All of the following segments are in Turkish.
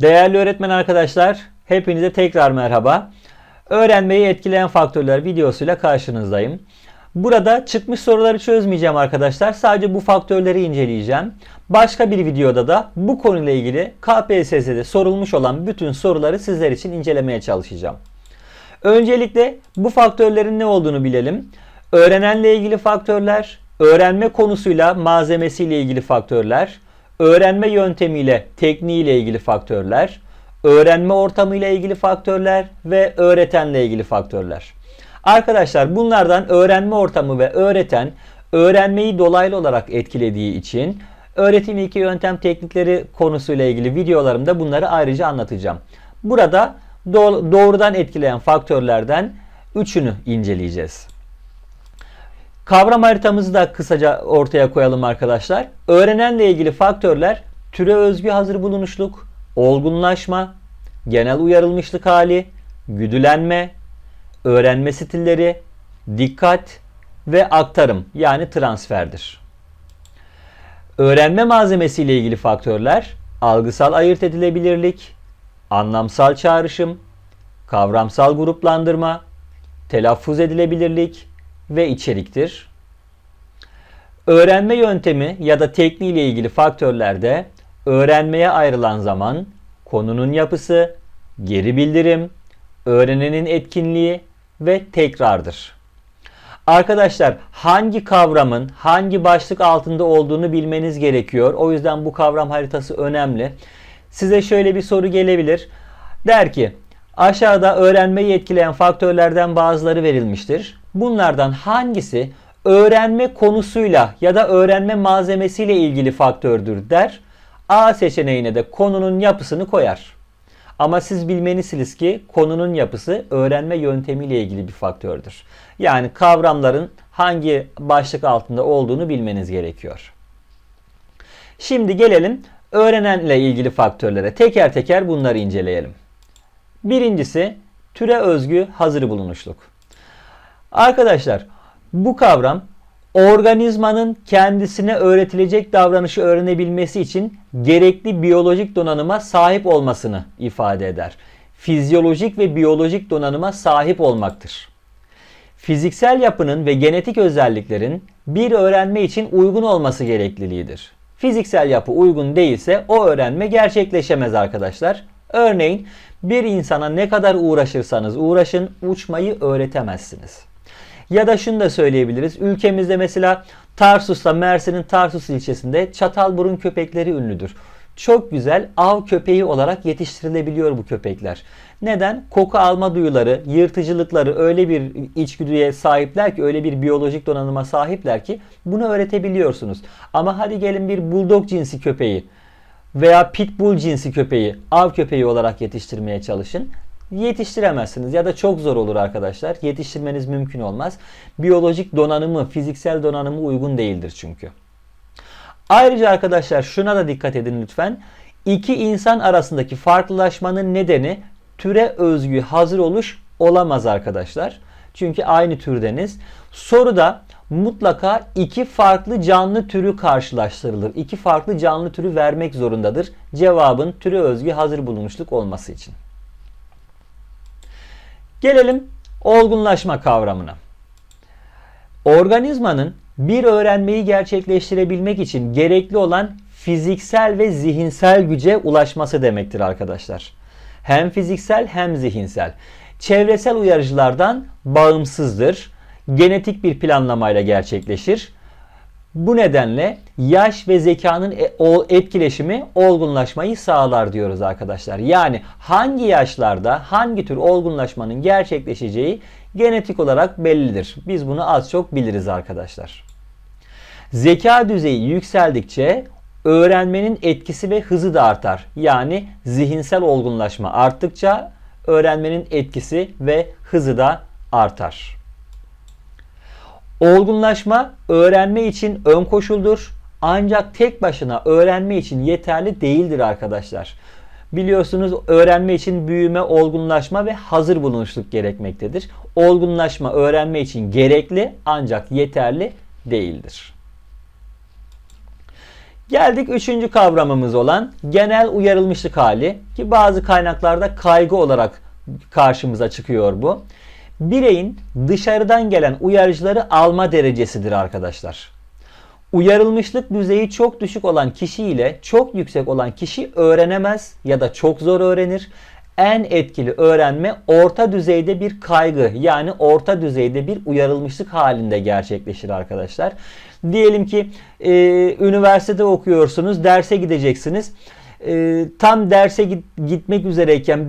Değerli öğretmen arkadaşlar, hepinize tekrar merhaba. Öğrenmeyi etkileyen faktörler videosuyla karşınızdayım. Burada çıkmış soruları çözmeyeceğim arkadaşlar. Sadece bu faktörleri inceleyeceğim. Başka bir videoda da bu konuyla ilgili KPSS'de sorulmuş olan bütün soruları sizler için incelemeye çalışacağım. Öncelikle bu faktörlerin ne olduğunu bilelim. Öğrenenle ilgili faktörler, öğrenme konusuyla malzemesiyle ilgili faktörler, öğrenme yöntemiyle, tekniğiyle ilgili faktörler, öğrenme ortamıyla ilgili faktörler ve öğretenle ilgili faktörler. Arkadaşlar bunlardan öğrenme ortamı ve öğreten öğrenmeyi dolaylı olarak etkilediği için öğretim ilki yöntem teknikleri konusuyla ilgili videolarımda bunları ayrıca anlatacağım. Burada doğrudan etkileyen faktörlerden üçünü inceleyeceğiz. Kavram haritamızı da kısaca ortaya koyalım arkadaşlar. Öğrenenle ilgili faktörler türe özgü hazır bulunuşluk, olgunlaşma, genel uyarılmışlık hali, güdülenme, öğrenme stilleri, dikkat ve aktarım yani transferdir. Öğrenme malzemesi ile ilgili faktörler algısal ayırt edilebilirlik, anlamsal çağrışım, kavramsal gruplandırma, telaffuz edilebilirlik ve içeriktir. Öğrenme yöntemi ya da tekniği ile ilgili faktörlerde öğrenmeye ayrılan zaman, konunun yapısı, geri bildirim, öğrenenin etkinliği ve tekrardır. Arkadaşlar hangi kavramın hangi başlık altında olduğunu bilmeniz gerekiyor. O yüzden bu kavram haritası önemli. Size şöyle bir soru gelebilir. Der ki aşağıda öğrenmeyi etkileyen faktörlerden bazıları verilmiştir. Bunlardan hangisi öğrenme konusuyla ya da öğrenme malzemesiyle ilgili faktördür der. A seçeneğine de konunun yapısını koyar. Ama siz bilmelisiniz ki konunun yapısı öğrenme yöntemiyle ilgili bir faktördür. Yani kavramların hangi başlık altında olduğunu bilmeniz gerekiyor. Şimdi gelelim öğrenenle ilgili faktörlere. Teker teker bunları inceleyelim. Birincisi türe özgü hazır bulunuşluk. Arkadaşlar bu kavram organizmanın kendisine öğretilecek davranışı öğrenebilmesi için gerekli biyolojik donanıma sahip olmasını ifade eder. Fizyolojik ve biyolojik donanıma sahip olmaktır. Fiziksel yapının ve genetik özelliklerin bir öğrenme için uygun olması gerekliliğidir. Fiziksel yapı uygun değilse o öğrenme gerçekleşemez arkadaşlar. Örneğin bir insana ne kadar uğraşırsanız uğraşın uçmayı öğretemezsiniz. Ya da şunu da söyleyebiliriz. Ülkemizde mesela Tarsus'ta Mersin'in Tarsus ilçesinde çatalburun köpekleri ünlüdür. Çok güzel av köpeği olarak yetiştirilebiliyor bu köpekler. Neden? Koku alma duyuları, yırtıcılıkları öyle bir içgüdüye sahipler ki, öyle bir biyolojik donanıma sahipler ki bunu öğretebiliyorsunuz. Ama hadi gelin bir bulldog cinsi köpeği veya pitbull cinsi köpeği av köpeği olarak yetiştirmeye çalışın yetiştiremezsiniz ya da çok zor olur arkadaşlar. Yetiştirmeniz mümkün olmaz. Biyolojik donanımı, fiziksel donanımı uygun değildir çünkü. Ayrıca arkadaşlar şuna da dikkat edin lütfen. İki insan arasındaki farklılaşmanın nedeni türe özgü hazır oluş olamaz arkadaşlar. Çünkü aynı türdeniz. Soruda mutlaka iki farklı canlı türü karşılaştırılır. İki farklı canlı türü vermek zorundadır. Cevabın türe özgü hazır bulunmuşluk olması için. Gelelim olgunlaşma kavramına. Organizmanın bir öğrenmeyi gerçekleştirebilmek için gerekli olan fiziksel ve zihinsel güce ulaşması demektir arkadaşlar. Hem fiziksel hem zihinsel. Çevresel uyarıcılardan bağımsızdır. Genetik bir planlamayla gerçekleşir. Bu nedenle yaş ve zekanın e, etkileşimi olgunlaşmayı sağlar diyoruz arkadaşlar. Yani hangi yaşlarda hangi tür olgunlaşmanın gerçekleşeceği genetik olarak bellidir. Biz bunu az çok biliriz arkadaşlar. Zeka düzeyi yükseldikçe öğrenmenin etkisi ve hızı da artar. Yani zihinsel olgunlaşma arttıkça öğrenmenin etkisi ve hızı da artar. Olgunlaşma öğrenme için ön koşuldur. Ancak tek başına öğrenme için yeterli değildir arkadaşlar. Biliyorsunuz öğrenme için büyüme, olgunlaşma ve hazır bulunuşluk gerekmektedir. Olgunlaşma öğrenme için gerekli ancak yeterli değildir. Geldik üçüncü kavramımız olan genel uyarılmışlık hali ki bazı kaynaklarda kaygı olarak karşımıza çıkıyor bu. Bireyin dışarıdan gelen uyarıcıları alma derecesidir arkadaşlar. Uyarılmışlık düzeyi çok düşük olan kişi ile çok yüksek olan kişi öğrenemez ya da çok zor öğrenir. En etkili öğrenme orta düzeyde bir kaygı yani orta düzeyde bir uyarılmışlık halinde gerçekleşir arkadaşlar. Diyelim ki e, üniversitede okuyorsunuz, derse gideceksiniz. E, tam derse git, gitmek üzereyken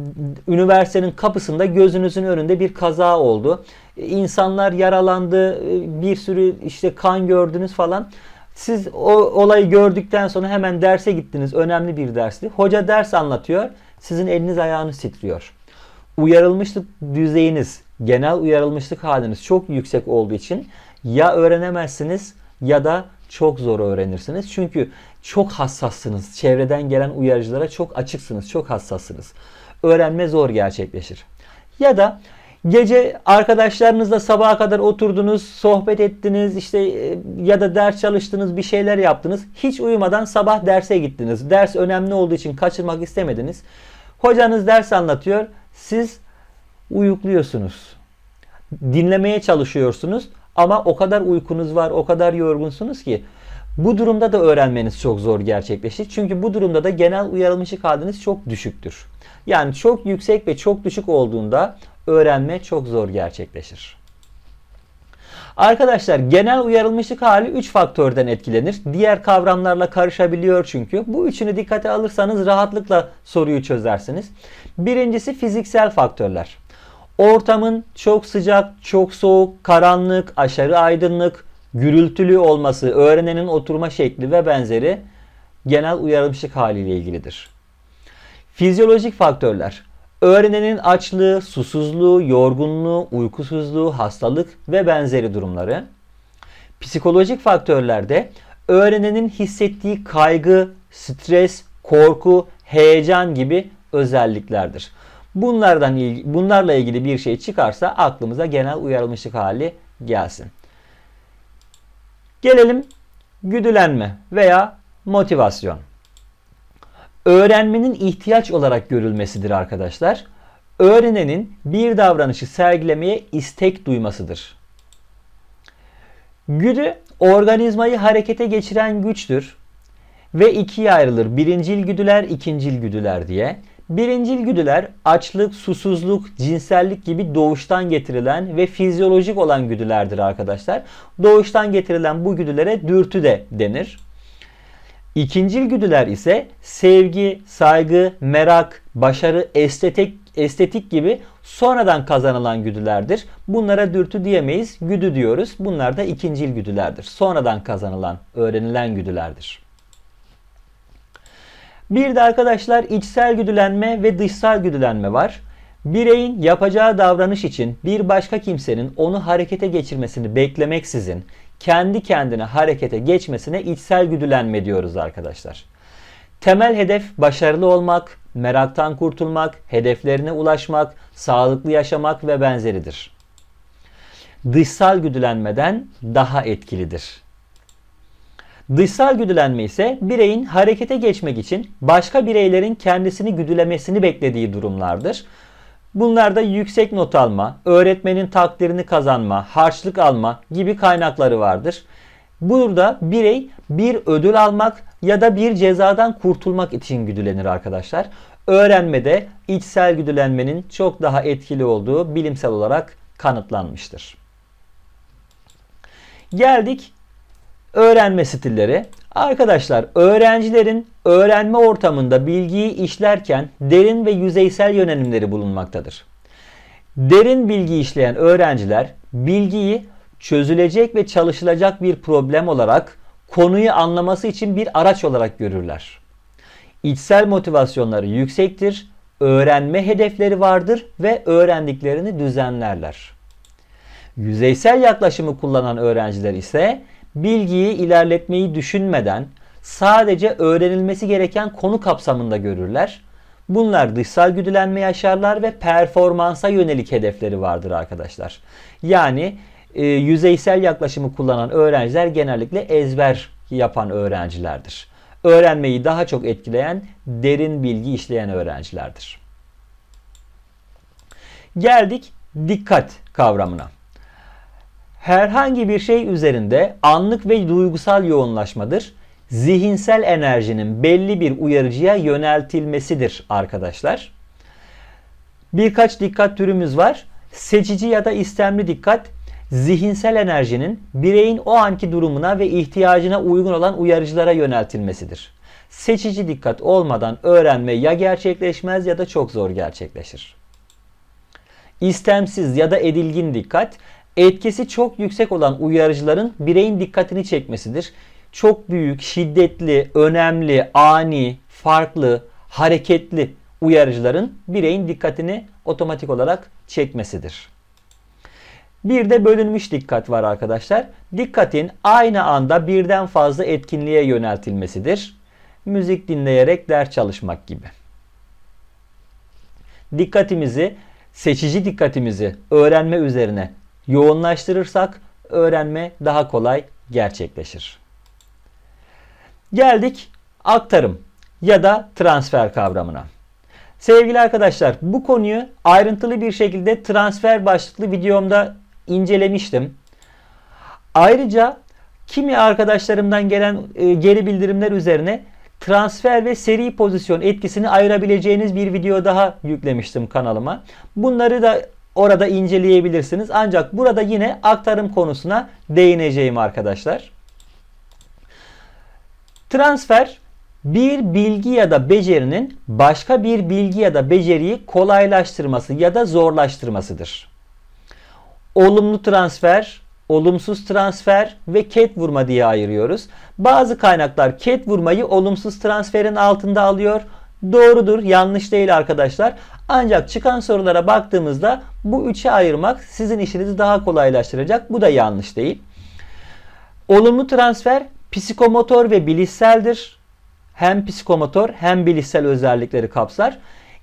üniversitenin kapısında gözünüzün önünde bir kaza oldu. E, insanlar yaralandı, e, bir sürü işte kan gördünüz falan. Siz o olayı gördükten sonra hemen derse gittiniz. Önemli bir dersti. Hoca ders anlatıyor. Sizin eliniz ayağınız titriyor. Uyarılmışlık düzeyiniz, genel uyarılmışlık haliniz çok yüksek olduğu için ya öğrenemezsiniz ya da çok zor öğrenirsiniz. Çünkü çok hassassınız. Çevreden gelen uyarıcılara çok açıksınız, çok hassassınız. Öğrenme zor gerçekleşir. Ya da gece arkadaşlarınızla sabaha kadar oturdunuz, sohbet ettiniz, işte e, ya da ders çalıştınız, bir şeyler yaptınız. Hiç uyumadan sabah derse gittiniz. Ders önemli olduğu için kaçırmak istemediniz. Hocanız ders anlatıyor. Siz uyukluyorsunuz. Dinlemeye çalışıyorsunuz ama o kadar uykunuz var, o kadar yorgunsunuz ki bu durumda da öğrenmeniz çok zor gerçekleşir. Çünkü bu durumda da genel uyarılmışlık haliniz çok düşüktür. Yani çok yüksek ve çok düşük olduğunda öğrenme çok zor gerçekleşir. Arkadaşlar genel uyarılmışlık hali 3 faktörden etkilenir. Diğer kavramlarla karışabiliyor çünkü. Bu üçünü dikkate alırsanız rahatlıkla soruyu çözersiniz. Birincisi fiziksel faktörler. Ortamın çok sıcak, çok soğuk, karanlık, aşırı aydınlık, gürültülü olması, öğrenenin oturma şekli ve benzeri genel uyarılmışlık haliyle ilgilidir. Fizyolojik faktörler. Öğrenenin açlığı, susuzluğu, yorgunluğu, uykusuzluğu, hastalık ve benzeri durumları. Psikolojik faktörlerde öğrenenin hissettiği kaygı, stres, korku, heyecan gibi özelliklerdir. Bunlardan bunlarla ilgili bir şey çıkarsa aklımıza genel uyarılmışlık hali gelsin. Gelelim güdülenme veya motivasyon. Öğrenmenin ihtiyaç olarak görülmesidir arkadaşlar. Öğrenenin bir davranışı sergilemeye istek duymasıdır. Güdü organizmayı harekete geçiren güçtür ve ikiye ayrılır. Birincil güdüler, ikincil güdüler diye. Birincil güdüler açlık, susuzluk, cinsellik gibi doğuştan getirilen ve fizyolojik olan güdülerdir arkadaşlar. Doğuştan getirilen bu güdülere dürtü de denir. İkincil güdüler ise sevgi, saygı, merak, başarı, estetik, estetik gibi sonradan kazanılan güdülerdir. Bunlara dürtü diyemeyiz, güdü diyoruz. Bunlar da ikincil güdülerdir. Sonradan kazanılan, öğrenilen güdülerdir. Bir de arkadaşlar içsel güdülenme ve dışsal güdülenme var. Bireyin yapacağı davranış için bir başka kimsenin onu harekete geçirmesini beklemeksizin kendi kendine harekete geçmesine içsel güdülenme diyoruz arkadaşlar. Temel hedef başarılı olmak, meraktan kurtulmak, hedeflerine ulaşmak, sağlıklı yaşamak ve benzeridir. Dışsal güdülenmeden daha etkilidir. Dışsal güdülenme ise bireyin harekete geçmek için başka bireylerin kendisini güdülemesini beklediği durumlardır. Bunlarda yüksek not alma, öğretmenin takdirini kazanma, harçlık alma gibi kaynakları vardır. Burada birey bir ödül almak ya da bir cezadan kurtulmak için güdülenir arkadaşlar. Öğrenmede içsel güdülenmenin çok daha etkili olduğu bilimsel olarak kanıtlanmıştır. Geldik öğrenme stilleri. Arkadaşlar öğrencilerin öğrenme ortamında bilgiyi işlerken derin ve yüzeysel yönelimleri bulunmaktadır. Derin bilgi işleyen öğrenciler bilgiyi çözülecek ve çalışılacak bir problem olarak konuyu anlaması için bir araç olarak görürler. İçsel motivasyonları yüksektir, öğrenme hedefleri vardır ve öğrendiklerini düzenlerler. Yüzeysel yaklaşımı kullanan öğrenciler ise bilgiyi ilerletmeyi düşünmeden sadece öğrenilmesi gereken konu kapsamında görürler. Bunlar dışsal güdülenme yaşarlar ve performansa yönelik hedefleri vardır arkadaşlar. Yani e, yüzeysel yaklaşımı kullanan öğrenciler genellikle ezber yapan öğrencilerdir. öğrenmeyi daha çok etkileyen, derin bilgi işleyen öğrencilerdir. Geldik dikkat kavramına. Herhangi bir şey üzerinde anlık ve duygusal yoğunlaşmadır. Zihinsel enerjinin belli bir uyarıcıya yöneltilmesidir arkadaşlar. Birkaç dikkat türümüz var. Seçici ya da istemli dikkat zihinsel enerjinin bireyin o anki durumuna ve ihtiyacına uygun olan uyarıcılara yöneltilmesidir. Seçici dikkat olmadan öğrenme ya gerçekleşmez ya da çok zor gerçekleşir. İstemsiz ya da edilgin dikkat etkisi çok yüksek olan uyarıcıların bireyin dikkatini çekmesidir. Çok büyük, şiddetli, önemli, ani, farklı, hareketli uyarıcıların bireyin dikkatini otomatik olarak çekmesidir. Bir de bölünmüş dikkat var arkadaşlar. Dikkatin aynı anda birden fazla etkinliğe yöneltilmesidir. Müzik dinleyerek ders çalışmak gibi. Dikkatimizi, seçici dikkatimizi öğrenme üzerine yoğunlaştırırsak öğrenme daha kolay gerçekleşir. Geldik aktarım ya da transfer kavramına. Sevgili arkadaşlar bu konuyu ayrıntılı bir şekilde transfer başlıklı videomda incelemiştim. Ayrıca kimi arkadaşlarımdan gelen e, geri bildirimler üzerine transfer ve seri pozisyon etkisini ayırabileceğiniz bir video daha yüklemiştim kanalıma. Bunları da orada inceleyebilirsiniz. Ancak burada yine aktarım konusuna değineceğim arkadaşlar. Transfer bir bilgi ya da becerinin başka bir bilgi ya da beceriyi kolaylaştırması ya da zorlaştırmasıdır. Olumlu transfer, olumsuz transfer ve ket vurma diye ayırıyoruz. Bazı kaynaklar ket vurmayı olumsuz transferin altında alıyor. Doğrudur, yanlış değil arkadaşlar. Ancak çıkan sorulara baktığımızda bu üçe ayırmak sizin işinizi daha kolaylaştıracak. Bu da yanlış değil. Olumlu transfer psikomotor ve bilişseldir. Hem psikomotor hem bilişsel özellikleri kapsar.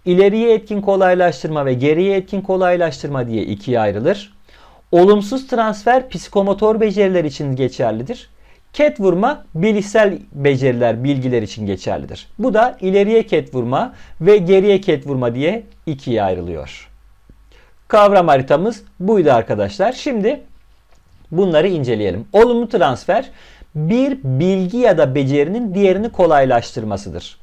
İleriye etkin kolaylaştırma ve geriye etkin kolaylaştırma diye ikiye ayrılır. Olumsuz transfer psikomotor beceriler için geçerlidir. Ket vurma bilişsel beceriler, bilgiler için geçerlidir. Bu da ileriye ket vurma ve geriye ket vurma diye ikiye ayrılıyor. Kavram haritamız buydu arkadaşlar. Şimdi bunları inceleyelim. Olumlu transfer bir bilgi ya da becerinin diğerini kolaylaştırmasıdır.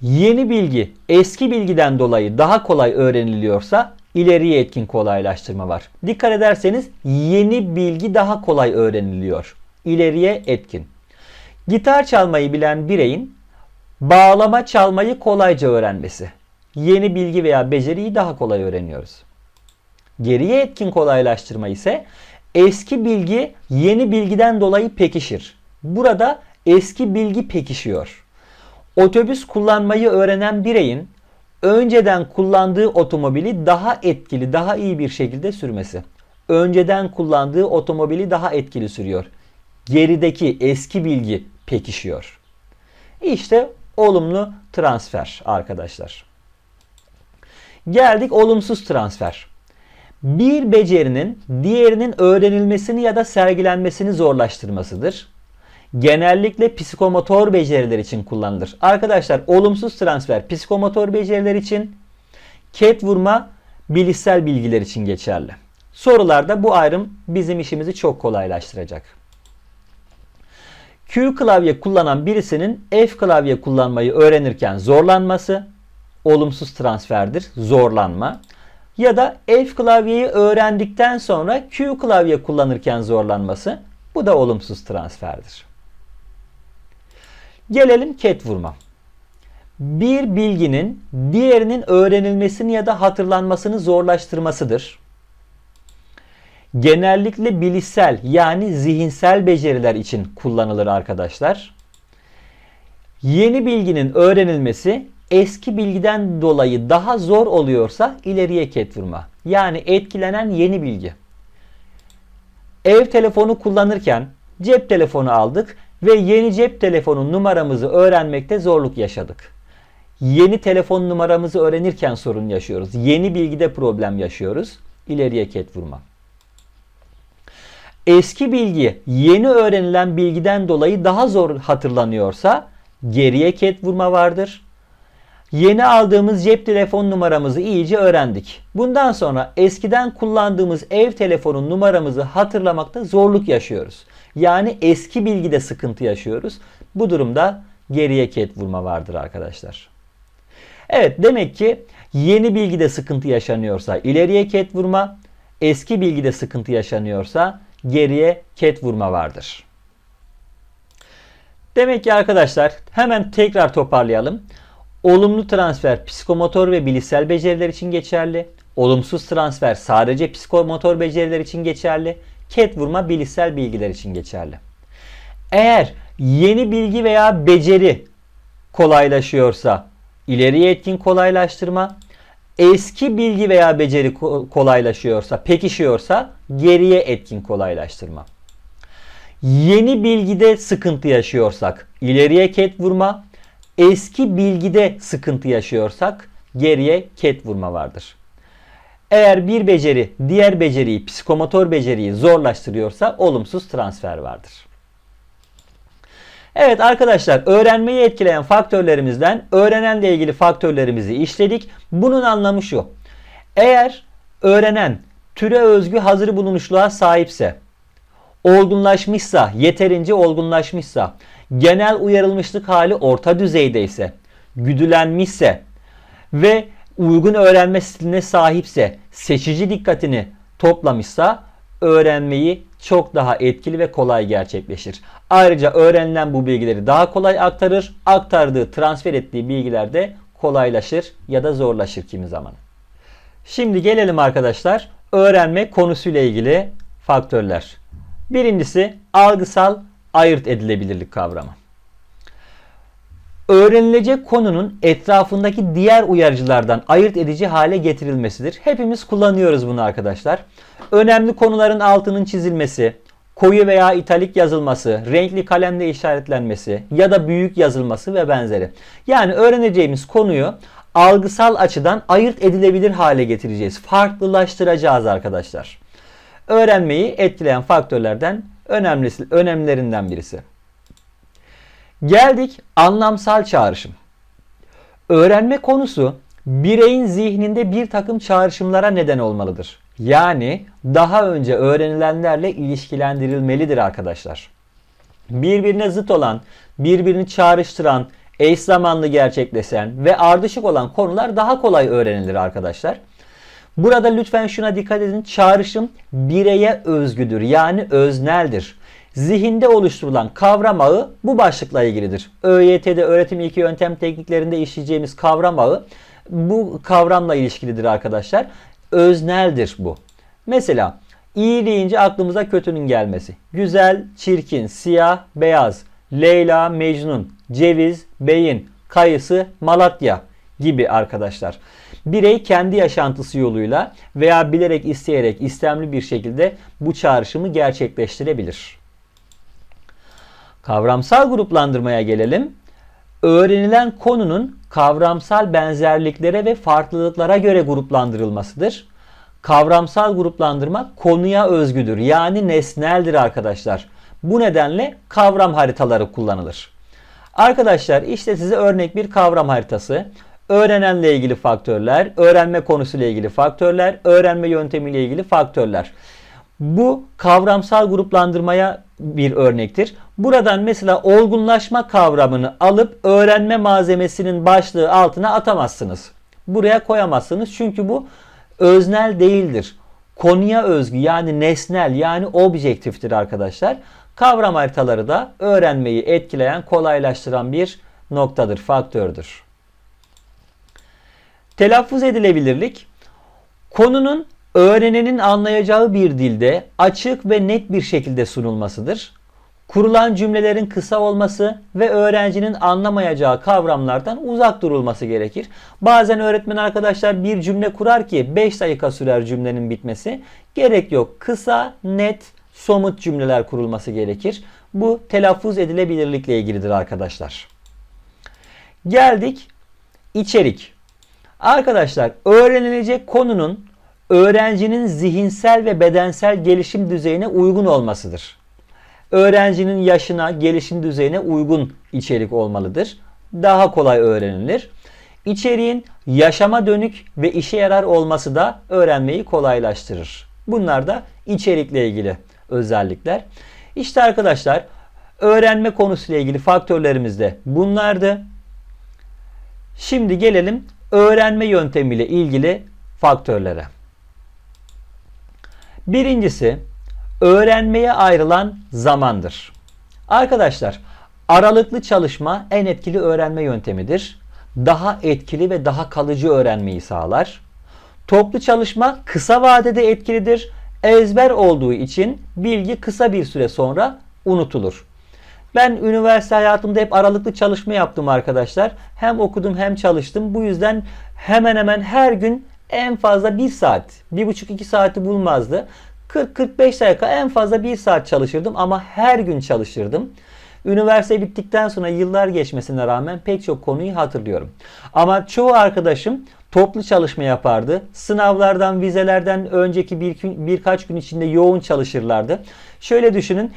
Yeni bilgi eski bilgiden dolayı daha kolay öğreniliyorsa ileriye etkin kolaylaştırma var. Dikkat ederseniz yeni bilgi daha kolay öğreniliyor. İleriye etkin. Gitar çalmayı bilen bireyin bağlama çalmayı kolayca öğrenmesi. Yeni bilgi veya beceriyi daha kolay öğreniyoruz. Geriye etkin kolaylaştırma ise eski bilgi yeni bilgiden dolayı pekişir. Burada eski bilgi pekişiyor. Otobüs kullanmayı öğrenen bireyin önceden kullandığı otomobili daha etkili, daha iyi bir şekilde sürmesi. Önceden kullandığı otomobili daha etkili sürüyor. Gerideki eski bilgi pekişiyor. İşte olumlu transfer arkadaşlar. Geldik olumsuz transfer. Bir becerinin diğerinin öğrenilmesini ya da sergilenmesini zorlaştırmasıdır genellikle psikomotor beceriler için kullanılır. Arkadaşlar olumsuz transfer psikomotor beceriler için, ket vurma bilişsel bilgiler için geçerli. Sorularda bu ayrım bizim işimizi çok kolaylaştıracak. Q klavye kullanan birisinin F klavye kullanmayı öğrenirken zorlanması olumsuz transferdir, zorlanma. Ya da F klavyeyi öğrendikten sonra Q klavye kullanırken zorlanması bu da olumsuz transferdir. Gelelim ket vurma. Bir bilginin diğerinin öğrenilmesini ya da hatırlanmasını zorlaştırmasıdır. Genellikle bilişsel yani zihinsel beceriler için kullanılır arkadaşlar. Yeni bilginin öğrenilmesi eski bilgiden dolayı daha zor oluyorsa ileriye ket vurma. Yani etkilenen yeni bilgi. Ev telefonu kullanırken cep telefonu aldık ve yeni cep telefonu numaramızı öğrenmekte zorluk yaşadık. Yeni telefon numaramızı öğrenirken sorun yaşıyoruz. Yeni bilgide problem yaşıyoruz. İleriye ket vurma. eski bilgi yeni öğrenilen bilgiden dolayı daha zor hatırlanıyorsa geriye ket vurma vardır. Yeni aldığımız cep telefon numaramızı iyice öğrendik. Bundan sonra eskiden kullandığımız ev telefonu numaramızı hatırlamakta zorluk yaşıyoruz. Yani eski bilgide sıkıntı yaşıyoruz. Bu durumda geriye ket vurma vardır arkadaşlar. Evet demek ki yeni bilgide sıkıntı yaşanıyorsa ileriye ket vurma, eski bilgide sıkıntı yaşanıyorsa geriye ket vurma vardır. Demek ki arkadaşlar hemen tekrar toparlayalım. Olumlu transfer psikomotor ve bilişsel beceriler için geçerli. Olumsuz transfer sadece psikomotor beceriler için geçerli. Ket vurma bilişsel bilgiler için geçerli. Eğer yeni bilgi veya beceri kolaylaşıyorsa ileriye etkin kolaylaştırma, eski bilgi veya beceri kolaylaşıyorsa, pekişiyorsa geriye etkin kolaylaştırma. Yeni bilgide sıkıntı yaşıyorsak ileriye ket vurma, eski bilgide sıkıntı yaşıyorsak geriye ket vurma vardır. Eğer bir beceri diğer beceriyi, psikomotor beceriyi zorlaştırıyorsa olumsuz transfer vardır. Evet arkadaşlar öğrenmeyi etkileyen faktörlerimizden öğrenenle ilgili faktörlerimizi işledik. Bunun anlamı şu. Eğer öğrenen türe özgü hazır bulunuşluğa sahipse, olgunlaşmışsa, yeterince olgunlaşmışsa, genel uyarılmışlık hali orta düzeydeyse, güdülenmişse ve uygun öğrenme stiline sahipse, seçici dikkatini toplamışsa öğrenmeyi çok daha etkili ve kolay gerçekleşir. Ayrıca öğrenilen bu bilgileri daha kolay aktarır. Aktardığı, transfer ettiği bilgiler de kolaylaşır ya da zorlaşır kimi zaman. Şimdi gelelim arkadaşlar öğrenme konusuyla ilgili faktörler. Birincisi algısal ayırt edilebilirlik kavramı. Öğrenilecek konunun etrafındaki diğer uyarıcılardan ayırt edici hale getirilmesidir. Hepimiz kullanıyoruz bunu arkadaşlar. Önemli konuların altının çizilmesi, koyu veya italik yazılması, renkli kalemle işaretlenmesi ya da büyük yazılması ve benzeri. Yani öğreneceğimiz konuyu algısal açıdan ayırt edilebilir hale getireceğiz. Farklılaştıracağız arkadaşlar. Öğrenmeyi etkileyen faktörlerden önemlisi, önemlilerinden birisi. Geldik anlamsal çağrışım. Öğrenme konusu bireyin zihninde bir takım çağrışımlara neden olmalıdır. Yani daha önce öğrenilenlerle ilişkilendirilmelidir arkadaşlar. Birbirine zıt olan, birbirini çağrıştıran, eş zamanlı gerçekleşen ve ardışık olan konular daha kolay öğrenilir arkadaşlar. Burada lütfen şuna dikkat edin. Çağrışım bireye özgüdür. Yani özneldir. Zihinde oluşturulan kavram ağı bu başlıkla ilgilidir. ÖYT'de öğretim ilki yöntem tekniklerinde işleyeceğimiz kavram ağı bu kavramla ilişkilidir arkadaşlar. Özneldir bu. Mesela iyi deyince aklımıza kötünün gelmesi. Güzel, çirkin, siyah, beyaz, Leyla, Mecnun, ceviz, beyin, kayısı, Malatya gibi arkadaşlar. Birey kendi yaşantısı yoluyla veya bilerek isteyerek istemli bir şekilde bu çağrışımı gerçekleştirebilir. Kavramsal gruplandırmaya gelelim. Öğrenilen konunun kavramsal benzerliklere ve farklılıklara göre gruplandırılmasıdır. Kavramsal gruplandırma konuya özgüdür. Yani nesneldir arkadaşlar. Bu nedenle kavram haritaları kullanılır. Arkadaşlar işte size örnek bir kavram haritası. Öğrenenle ilgili faktörler, öğrenme konusuyla ilgili faktörler, öğrenme yöntemiyle ilgili faktörler. Bu kavramsal gruplandırmaya bir örnektir. Buradan mesela olgunlaşma kavramını alıp öğrenme malzemesinin başlığı altına atamazsınız. Buraya koyamazsınız çünkü bu öznel değildir. Konuya özgü yani nesnel yani objektiftir arkadaşlar. Kavram haritaları da öğrenmeyi etkileyen, kolaylaştıran bir noktadır, faktördür. Telaffuz edilebilirlik konunun öğrenenin anlayacağı bir dilde açık ve net bir şekilde sunulmasıdır. Kurulan cümlelerin kısa olması ve öğrencinin anlamayacağı kavramlardan uzak durulması gerekir. Bazen öğretmen arkadaşlar bir cümle kurar ki 5 dakika sürer cümlenin bitmesi. Gerek yok. Kısa, net, somut cümleler kurulması gerekir. Bu telaffuz edilebilirlikle ilgilidir arkadaşlar. Geldik içerik. Arkadaşlar öğrenilecek konunun öğrencinin zihinsel ve bedensel gelişim düzeyine uygun olmasıdır. Öğrencinin yaşına, gelişim düzeyine uygun içerik olmalıdır. Daha kolay öğrenilir. İçeriğin yaşama dönük ve işe yarar olması da öğrenmeyi kolaylaştırır. Bunlar da içerikle ilgili özellikler. İşte arkadaşlar öğrenme konusuyla ilgili faktörlerimiz de bunlardı. Şimdi gelelim öğrenme yöntemiyle ilgili faktörlere. Birincisi öğrenmeye ayrılan zamandır. Arkadaşlar aralıklı çalışma en etkili öğrenme yöntemidir. Daha etkili ve daha kalıcı öğrenmeyi sağlar. Toplu çalışma kısa vadede etkilidir. Ezber olduğu için bilgi kısa bir süre sonra unutulur. Ben üniversite hayatımda hep aralıklı çalışma yaptım arkadaşlar. Hem okudum hem çalıştım. Bu yüzden hemen hemen her gün en fazla 1 saat, 1,5-2 saati bulmazdı. 40-45 dakika en fazla 1 saat çalışırdım ama her gün çalışırdım. Üniversite bittikten sonra yıllar geçmesine rağmen pek çok konuyu hatırlıyorum. Ama çoğu arkadaşım toplu çalışma yapardı. Sınavlardan, vizelerden önceki bir, birkaç gün içinde yoğun çalışırlardı. Şöyle düşünün.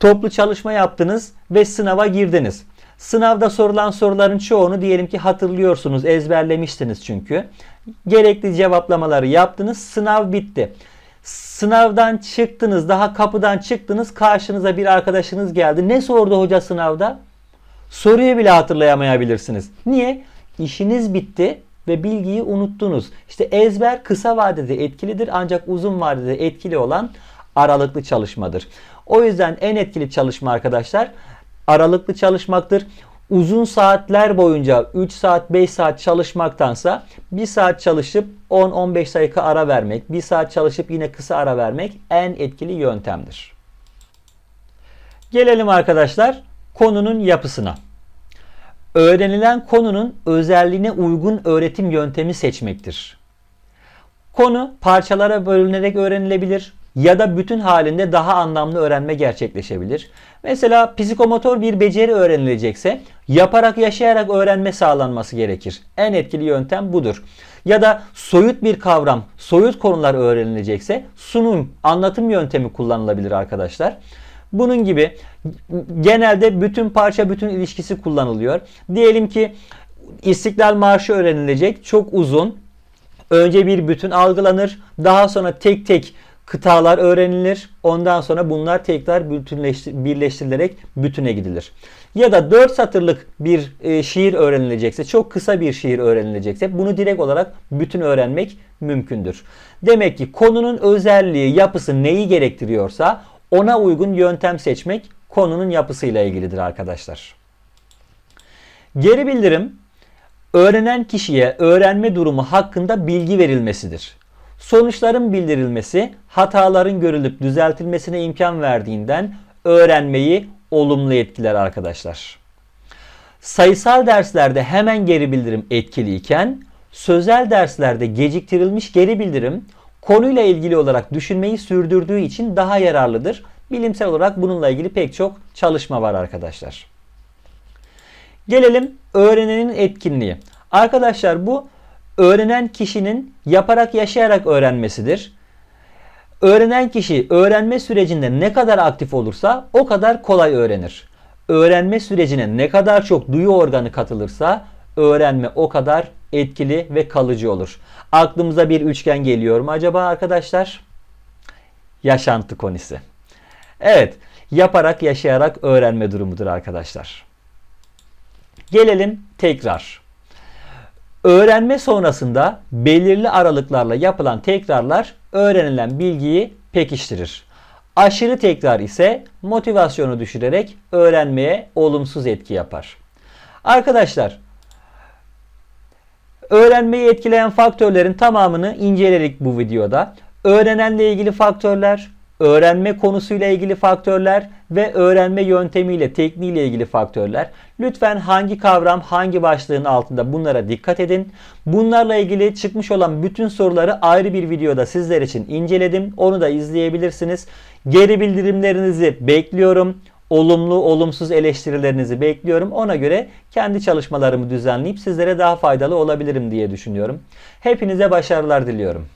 Toplu çalışma yaptınız ve sınava girdiniz. Sınavda sorulan soruların çoğunu diyelim ki hatırlıyorsunuz, ezberlemiştiniz çünkü. Gerekli cevaplamaları yaptınız, sınav bitti. Sınavdan çıktınız, daha kapıdan çıktınız, karşınıza bir arkadaşınız geldi. Ne sordu hoca sınavda? Soruyu bile hatırlayamayabilirsiniz. Niye? İşiniz bitti ve bilgiyi unuttunuz. İşte ezber kısa vadede etkilidir ancak uzun vadede etkili olan aralıklı çalışmadır. O yüzden en etkili çalışma arkadaşlar aralıklı çalışmaktır. Uzun saatler boyunca 3 saat 5 saat çalışmaktansa 1 saat çalışıp 10-15 dakika ara vermek, 1 saat çalışıp yine kısa ara vermek en etkili yöntemdir. Gelelim arkadaşlar konunun yapısına. Öğrenilen konunun özelliğine uygun öğretim yöntemi seçmektir. Konu parçalara bölünerek öğrenilebilir ya da bütün halinde daha anlamlı öğrenme gerçekleşebilir. Mesela psikomotor bir beceri öğrenilecekse yaparak yaşayarak öğrenme sağlanması gerekir. En etkili yöntem budur. Ya da soyut bir kavram, soyut konular öğrenilecekse sunum, anlatım yöntemi kullanılabilir arkadaşlar. Bunun gibi genelde bütün parça bütün ilişkisi kullanılıyor. Diyelim ki İstiklal Marşı öğrenilecek. Çok uzun. Önce bir bütün algılanır. Daha sonra tek tek kıtalar öğrenilir. Ondan sonra bunlar tekrar birleştirilerek bütüne gidilir. Ya da 4 satırlık bir e, şiir öğrenilecekse, çok kısa bir şiir öğrenilecekse bunu direkt olarak bütün öğrenmek mümkündür. Demek ki konunun özelliği, yapısı neyi gerektiriyorsa ona uygun yöntem seçmek konunun yapısıyla ilgilidir arkadaşlar. Geri bildirim öğrenen kişiye öğrenme durumu hakkında bilgi verilmesidir. Sonuçların bildirilmesi hataların görülüp düzeltilmesine imkan verdiğinden öğrenmeyi olumlu etkiler arkadaşlar. Sayısal derslerde hemen geri bildirim etkiliyken sözel derslerde geciktirilmiş geri bildirim konuyla ilgili olarak düşünmeyi sürdürdüğü için daha yararlıdır. Bilimsel olarak bununla ilgili pek çok çalışma var arkadaşlar. Gelelim öğrenenin etkinliği. Arkadaşlar bu öğrenen kişinin yaparak yaşayarak öğrenmesidir. Öğrenen kişi öğrenme sürecinde ne kadar aktif olursa o kadar kolay öğrenir. Öğrenme sürecine ne kadar çok duyu organı katılırsa öğrenme o kadar etkili ve kalıcı olur. Aklımıza bir üçgen geliyor mu acaba arkadaşlar? Yaşantı konisi. Evet, yaparak yaşayarak öğrenme durumudur arkadaşlar. Gelelim tekrar. Öğrenme sonrasında belirli aralıklarla yapılan tekrarlar öğrenilen bilgiyi pekiştirir. Aşırı tekrar ise motivasyonu düşürerek öğrenmeye olumsuz etki yapar. Arkadaşlar, öğrenmeyi etkileyen faktörlerin tamamını inceledik bu videoda. Öğrenenle ilgili faktörler, öğrenme konusuyla ilgili faktörler ve öğrenme yöntemiyle, tekniğiyle ilgili faktörler. Lütfen hangi kavram, hangi başlığın altında bunlara dikkat edin. Bunlarla ilgili çıkmış olan bütün soruları ayrı bir videoda sizler için inceledim. Onu da izleyebilirsiniz. Geri bildirimlerinizi bekliyorum. Olumlu, olumsuz eleştirilerinizi bekliyorum. Ona göre kendi çalışmalarımı düzenleyip sizlere daha faydalı olabilirim diye düşünüyorum. Hepinize başarılar diliyorum.